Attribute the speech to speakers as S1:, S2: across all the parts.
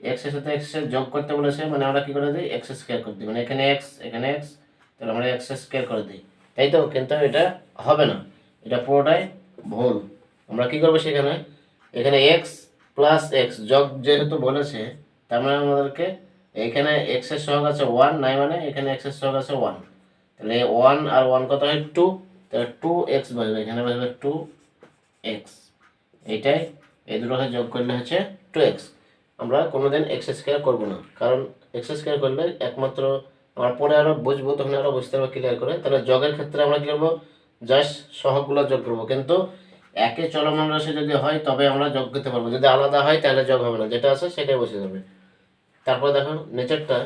S1: এক্সের সাথে এক্সের যোগ করতে বলেছে মানে আমরা কি করে দিই? এক্স স্কোয়ার করে দিই। মানে এখানে এক্স এখানে এক্স তাহলে আমরা এক্স স্কোয়ার করে দিই। তাই তো? কিন্তু এটা হবে না। এটা পুরোটাই ভুল। আমরা কি করব সেখানে? এখানে এক্স প্লাস এক্স যোগ যেহেতু বলেছে, তার মানে আমাদেরকে এখানে এক্সের সহগ আছে ওয়ান নাই মানে এখানে এক্সের সহগ আছে ওয়ান তাহলে ওয়ান আর ওয়ান কত হয়? টু তাহলে টু এক্স বসবে। এখানে বসবে টু এক্স এইটাই। এই দুটোকে যোগ করলে হচ্ছে টু এক্স আমরা কোনোদিন এক্স স্কোয়ার করব না। কারণ এক্স স্কোয়ার করলে একমাত্র আমরা পরে আরও বুঝব, তখন আরও বুঝতে পারব ক্লিয়ার করে। তাহলে যোগের ক্ষেত্রে আমরা কী করব? জাস্ট সহগগুলো যোগ করব। কিন্তু একে চলমান রাশি যদি হয়, তবে আমরা যোগ করতে পারব। যদি আলাদা হয়, তাহলে যোগ হবে না। যেটা আছে, সেটাই বসে যাবে। তারপর দেখো নিচেরটা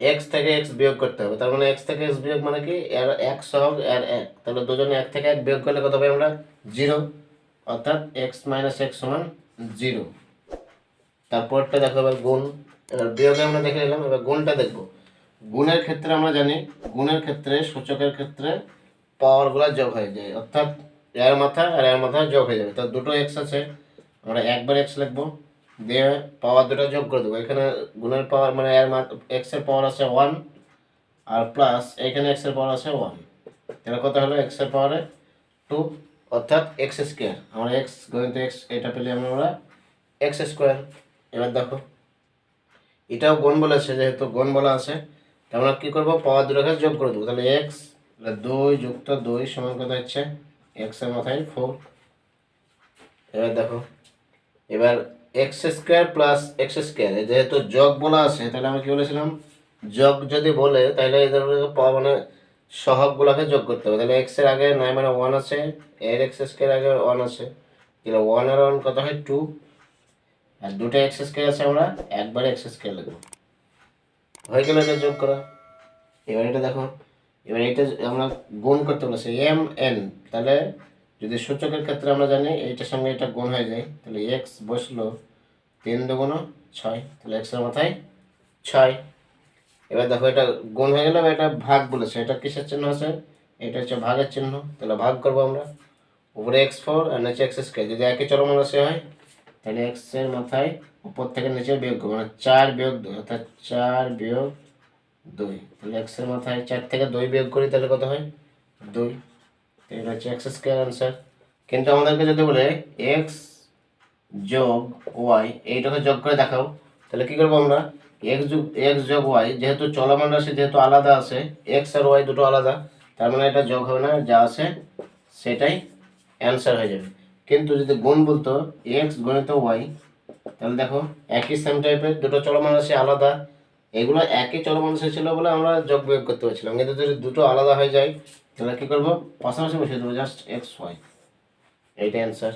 S1: এক্স থেকে এক্স বিয়োগ করতে হবে। তার মানে এক্স থেকে এক্স বিয়োগ মানে কি? এর এক সহগ, এর এক। তাহলে দুজনে এক থেকে এক বিয়োগ করলে কত পাই আমরা? জিরো অর্থাৎ এক্স মাইনাস এক্স সমান জিরো তারপরটা দেখো এবার গুণ, এবার বিয়োগে আমরা দেখে নিলাম, এবার গুণটা দেখব। গুণের ক্ষেত্রে আমরা জানি, গুণের ক্ষেত্রে, সূচকের ক্ষেত্রে পাওয়ারগুলো যোগ হয়ে যায়। অর্থাৎ এর মাথা আর এর মাথা যোগ হয়ে যাবে। তো দুটো এক্স আছে, আমরা একবার এক্স লিখব, দিয়ে পাওয়ার দুটো যোগ করে দেবো। এখানে গুণের পাওয়ার মানে এর এক্সের পাওয়ার আছে ওয়ান আর প্লাস এখানে এক্সের পাওয়ার আছে ওয়ান তাহলে কত হলো? এক্সের পাওয়ারে টু অর্থাৎ এক্স স্কোয়ার আমরা এক্স গণিত এক্স এটা পেলে আমরা এক্স স্কোয়ার এবার দেখো। এটাও গুণ বলেছে যেহেতু গুণ বলা আছে তো আমরা কী করব? পাওয়ার দুটোকে যোগ করে দেবো। তাহলে এক্স দুই যুক্ত দুই সমান কত হচ্ছে? এক্সের মাথায় ফোর এবার দেখো। এবার X square plus X square যেহেতু যোগ বলা আছে, তাহলে আমরা কি বলেছিলাম? যোগ যদি বলে, তাহলে এদের পাওয়া মানে সহগগুলোকে যোগ করতে হবে। তাহলে এক্সের আগে নয় মানে ওয়ান আছে, এর এক্স স্কোয়ার আগে ওয়ান আছে। তাহলে ওয়ান আর ওয়ান কত হয়? টু আর দুটো এক্স স্কোয়ার আছে আমরা, একবারে এক্স স্কোয়ার লিখব। হয়ে গেল এটা যোগ করা। এবার এটা দেখো, এবার এটা আমরা গুণ করতে বলেছি এম এন তাহলে যদি সূচকের ক্ষেত্রে আমরা জানি এইটার সঙ্গে এটা গুণ হয়ে যায়, তাহলে এক্স বসল তিন দুগুণ ছয়, তাহলে এক্সের মাথায় ছয়। এবার দেখো এটা গুণ হয়ে গেলে এটা ভাগ বলেছে, এটা কিসের চিহ্ন আছে? এটা হচ্ছে ভাগের চিহ্ন, তাহলে ভাগ করব আমরা। উপরে এক্স ফোর আর নিচে এক্স স্কোয়ার যদি একই চলমান রাশি হয় তাহলে এক্সের মাথায় উপর থেকে নিচে বিয়োগ করব মানে চার বিয়োগ দুই, অর্থাৎ চার বিয়োগ দুই। তাহলে এক্সের মাথায় চার থেকে দুই বিয়োগ করি, তাহলে কত হয়? দুই। এটা হচ্ছে এক্স স্কোয়ার আনসার কিন্তু আমাদেরকে যদি বলে এক্স যোগ ওয়াই এইটাকে যোগ করে দেখাও, তাহলে কি করব আমরা? এক্স যোগ এক্স যোগ ওয়াই যেহেতু চলমান রাশি, যেহেতু আলাদা আছে এক্স আর ওয়াই দুটো আলাদা, তার মানে এটা যোগ হবে না, যা আছে সেটাই অ্যান্সার হয়ে যাবে। কিন্তু যদি গুণ বলতো এক্স গণিত ওয়াই তাহলে দেখো, একই সেম টাইপের দুটো চলমান রাশি আলাদা। এগুলো একই চলমান ছিল বলে আমরা যোগ বিয়োগ করতে পারছিলাম। কিন্তু যদি দুটো আলাদা হয়ে যায়, তাহলে কী করব? পাশাপাশি বসে দেবো জাস্ট এক্স ওয়াই এইটা অ্যান্সার